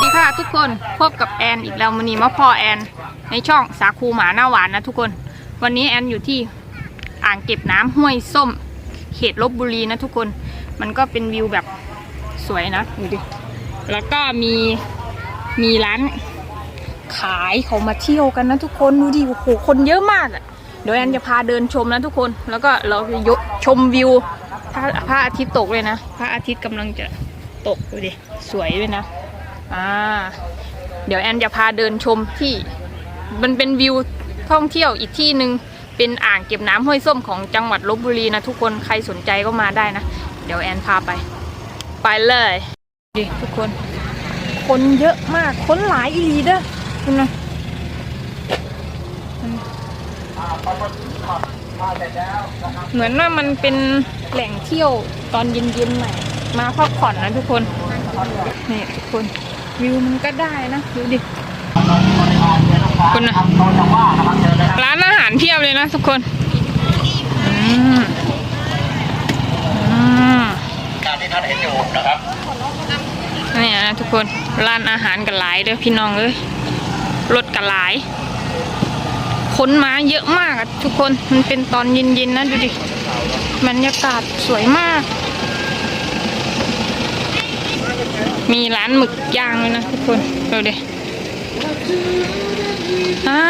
ดีค่ะทุกคนพบกับแอนอีกแล้ววันนี้มาพ่อแอน ในช่องสาคูหมาหน้าหวานนะทุกคน วันนี้แอนอยู่ที่อ่างเก็บน้ำห้วยส้ม เขตลบบุรีนะทุกคน มันก็เป็นวิวแบบสวยนะดูดิแล้วก็มีมีร้านขายเขามาเที่ยวกันนะทุกคนดูดิโอ้โหคนเยอะมากอะเดี๋ยวแอนจะพาเดินชมนะทุกคน แล้วก็เราจะยกชมวิวพระพระอาทิตย์ตกเลยนะพระอาทิตย์กำลังจะตกดูดิสวยด้วยนะ อ่าเดี๋ยวแอนจะพาเดินชมที่มันเป็นวิวท่องเที่ยวอีกที่หนึ่งเป็นอ่างเก็บน้ำห้วยส้มของจังหวัดลบบุรีนะทุกคนใครสนใจก็มาได้นะ เดี๋ยวแอนพาไป ไปเลยดิทุกคน คนเยอะมากคนหลายอีลีเด้อคุณนะเหมือนว่ามันเป็นแหล่งเที่ยวตอนเย็นๆหน่อยมาพักผ่อนนะทุกคน นี่ทุกคน วิวมันก็ได้นะดูดิคุณนะร้านอาหารเพียบเลยนะทุกคนอืมอืมการที่ท่านเห็นอยู่นะครับนี่นะทุกคนร้านอาหารกันหลายเด้อพี่น้องเอ้ยรถกันหลายคนมาเยอะมากอะทุกคนมันเป็นตอนเย็นๆนะดูดิบรรยากาศสวยมาก มีร้านหมึกย่างเลยนะทุกคนดูดิอ่า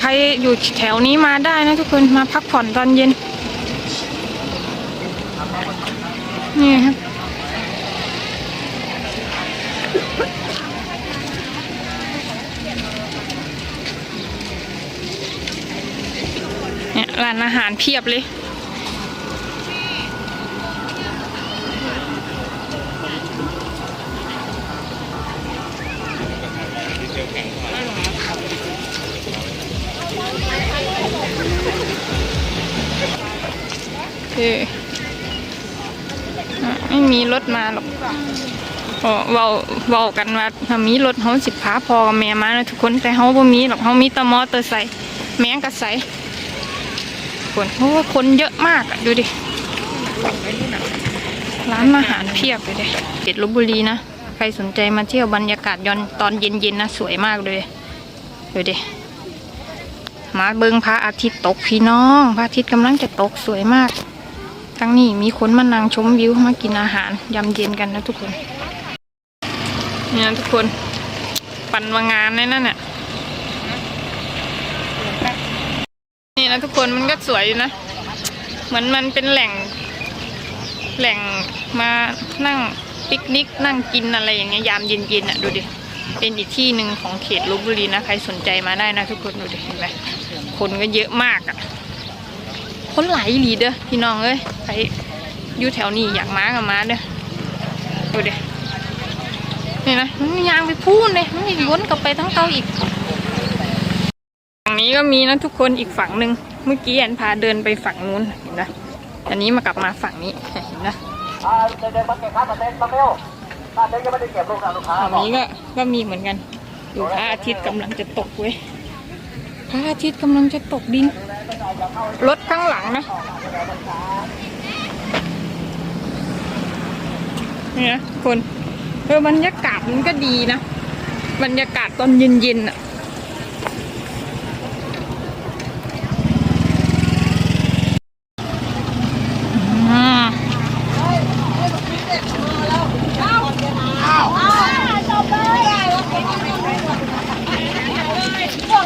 ใครอยู่แถวนี้มาได้นะทุกคนมาพักผ่อนตอนเย็น นี่ครับเนี่ยร้านอาหารเพียบเลย เออไม่มีรถมาหรอกเว้าเว้ากันว่าถ้ามีรถเขาสิพาพอกับแม่มานะทุกคนแต่เขาบ่มีหรอกเขามีแตมอเตอร์ไซค์แมงกะไซคนโอ้คนเยอะมากอะดูดิร้านอาหารเพียบเลยเด้เขตลบบุรีนะใครสนใจมาเที่ยวบรรยากาศย้อนตอนเย็นๆนะสวยมากเลยดูดิมาเบิงพระอาทิตย์ตกพี่น้อง พระอาทิตย์กำลังจะตกสวยมาก ทั้งนี้มีคนมานั่งชมวิวมากินอาหารยำเย็นกันนะทุกคนนี่นะทุกคน ปั่นมางานเลยนั่นน่ะนี่นะทุกคนมันก็สวยอยู่นะ เหมือนมันเป็นแหล่ง แหล่งมานั่งปิกนิกนั่งกินอะไรอย่างเงี้ยยามเย็นๆอะดูดิเป็นอีกที่หนึ่งของเขตลบบุรีนะ ใครสนใจมาได้นะทุกคนดูดิเห็นไหมคนก็เยอะมากอะ คนหลายหลีเด้อพี่น้องเอ้ยใครอยู่แถวนี้อยากมาก็มาเด้อดูดินี่นะมันยางไปพูนเลยมันล้นกลับไปทั้งเตาอีกฝั่งนี้ก็มีนะทุกคนอีกฝั่งหนึ่งเมื่อกี้แอนพาเดินไปฝั่งนู้นเห็นนะอันนี้มากลับมาฝั่งนี้เห็นนะอ่าเดินๆมาเก็บค่าสเต็นท์มาเร็วค่าเต็นท์ยังไม่ได้เก็บลูกนะลูกค้าฝั่งนี้ก็ก็มีเหมือนกันดูพระอาทิตย์กำลังจะตกเว้ยพระอาทิตย์กำลังจะตกดิน รถข้างหลังนะนี่นะทุกคนเออบรรยากาศมันก็ดีนะ บรรยากาศตอนเย็นๆอะ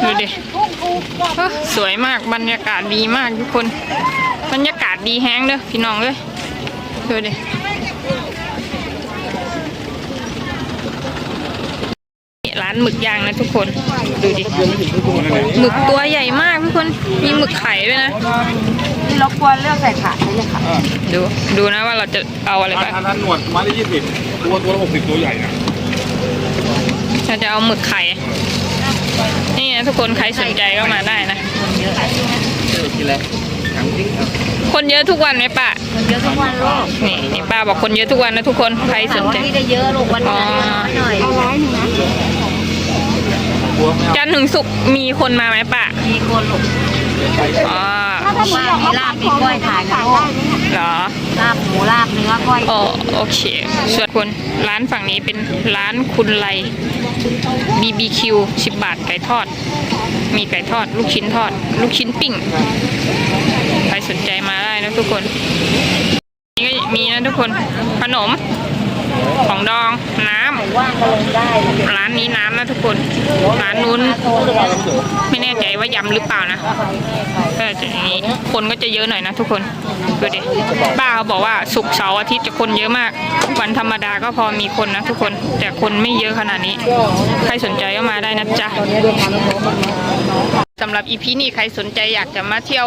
ดูดิ สวยมากบรรยากาศดีมากทุกคน บรรยากาศดีแห้งเด้อพี่น้องเลยดูดิร้านหมึกย่างนะทุกคน ดูดิหมึกตัวใหญ่มากทุกคนมีหมึกไข่ด้วยนะนี่รบกวนเลือกใส่ถาดได้เลยค่ะดูดูนะว่าเราจะเอาอะไรอับ้างนอันนั้นหนวดไมาได้ยี่สิบตัวตัวละหกสิบตัวใหญ่นะเราจะเอาหมึกไข่นี่นะ ทุกคนใครสนใจก็มาได้นะ คนเยอะทุกวันไหมป้าเยอะทุกวันลูกนี่นี่ป้าบอกคนเยอะทุกวันนะทุกคนใครสถามนว่าใจพี่จะเยอะลูกวันนี้หน่อยเอาร้อยหนึ่งนะวันถึงสุกมีคนมาไหมป้ามีคนลูก อ๋อถ้ว่ามีลาบมีกล้วยขายนะลูกเหรอ ลาบหมูลาบเนื้อกล้วยโอโอเค ส่วนคนร้านฝั่งนี้เป็นร้านคุณไล BBQ 10 บาทไก่ทอด มีไก่ทอด ลูกชิ้นทอด ลูกชิ้นปิ้ง ใครสนใจมาได้นะทุกคน นี่ก็มีนะทุกคน ขนม ของดอง น้ำ ว่างก็ลงได้ร้านนี้น้ำนะทุกคน ร้านนู้น ไม่แน่ใจว่ายำหรือเปล่านะก็จะอย่างนี้คนก็จะเยอะหน่อยนะทุกคนดูดิป้าเขาบอกว่าศุกร์เสาร์อาทิตย์จะคนเยอะมาก วันธรรมดาก็พอมีคนนะทุกคน แต่คนไม่เยอะขนาดนี้ ใครสนใจก็มาได้นะจ๊ะสำหรับอีพีนี้ใครสนใจอยากจะมาเที่ยว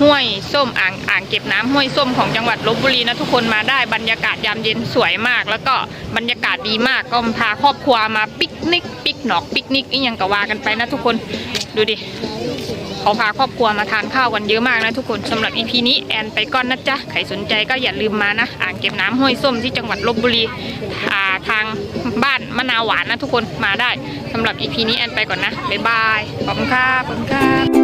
ห้วยส้มอ่างอ่างเก็บน้ำห้วยส้มของจังหวัดลบบุรีนะทุกคนมาได้บรรยากาศยามเย็นสวยมาก แล้วก็บรรยากาศดีมากก็พาครอบครัวมาปิกนิกปิกหนอกปิกนิกอีกอย่างก็ว่ากันไปนะทุกคนดูดิเขาพาครอบครัวมาทานข้าวกันเยอะมากนะทุกคนสำหรับอีพีนี้แอนไปก่อนนะจ๊ะใครสนใจก็อย่าลืมมานะอ่างเก็บน้ำห้วยส้มที่จังหวัดลบบุรีาทางบ้านมะนาวหวานนะทุกคนมาได้สำหรับอีพีนี้แอนไปก่อนนะบ๊ายบายขอบคุณครับขอบคุณครับ